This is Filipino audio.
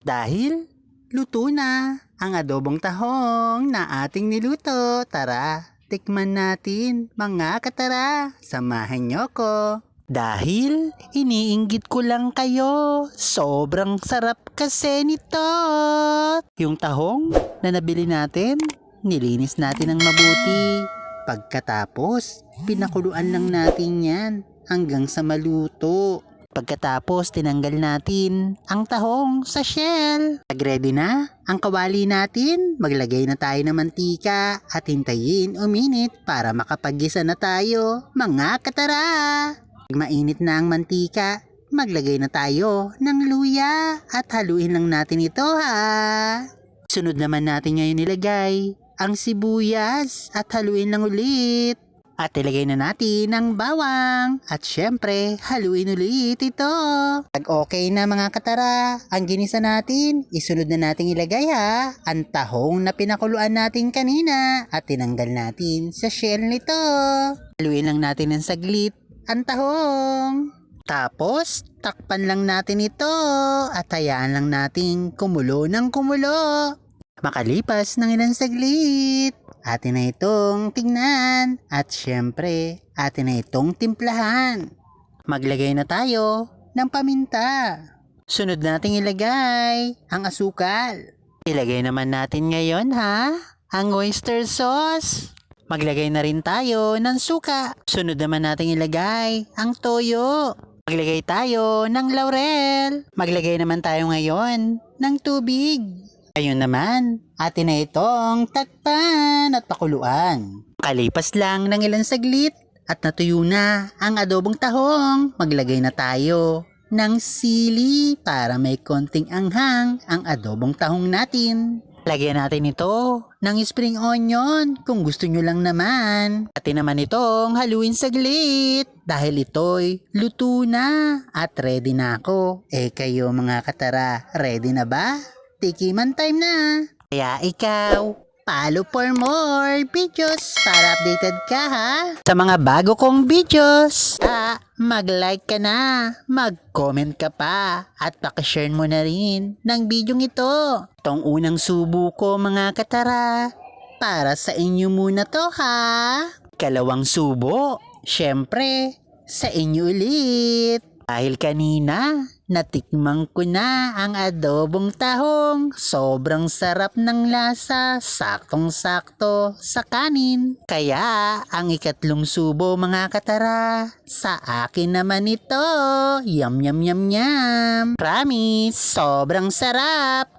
Dahil luto na ang adobong tahong na ating niluto. Tara, tikman natin mga katara. Samahan niyo ko. Dahil iniinggit ko lang kayo. Sobrang sarap kasi nito. Yung tahong na nabili natin, nilinis natin ng mabuti. Pagkatapos, pinakuluan lang natin yan hanggang sa maluto. Pagkatapos, tinanggal natin ang tahong sa shell. Pag-ready na ang kawali natin, maglagay na tayo ng mantika at hintayin uminit para makapaggisa na tayo, mga katara. Pag mainit na ang mantika, maglagay na tayo ng luya at haluin lang natin ito ha. Sunod naman natin ngayon ilagay ang sibuyas at haluin lang ulit. At ilagay na natin ang bawang. At syempre, haluin ulit ito. Pag okay na mga katara, ang ginisa natin, isunod na natin ilagay ha. Ang tahong na pinakuluan natin kanina at tinanggal natin sa shell nito. Haluin lang natin ng saglit ang tahong. Tapos, takpan lang natin ito at hayaan lang natin kumulo ng kumulo. Makalipas ng ilang saglit, atin na itong tingnan at syempre, atin na itong timplahan. Maglagay na tayo ng paminta. Sunod nating ilagay ang asukal. Ilagay naman natin ngayon ha, ang oyster sauce. Maglagay na rin tayo ng suka. Sunod naman nating ilagay ang toyo. Maglagay tayo ng laurel. Maglagay naman tayo ngayon ng tubig. Ayun naman, atin na itong takpan at pakuluan. Kalipas lang ng ilang saglit at natuyo na ang adobong tahong. Maglagay na tayo ng sili para may konting anghang ang adobong tahong natin. Lagyan natin ito ng spring onion kung gusto nyo lang naman. Atin naman itong haluin saglit dahil ito'y luto na at ready na ako. Eh kayo mga katara, ready na ba? Tikiman time na! Kaya ikaw, follow for more videos para updated ka ha sa mga bago kong videos. Ah, mag-like ka na, mag-comment ka pa, at pakishare mo na rin ng video ito. Itong unang subo ko mga katara, para sa inyo muna to ha. Kalawang subo, syempre, sa inyo ulit. Dahil kanina, natikmang ko na ang adobong tahong. Sobrang sarap ng lasa, saktong-sakto sa kanin. Kaya, ang ikatlong subo mga katara, sa akin naman ito. Yum, yum, yum, yum. Promise, sobrang sarap.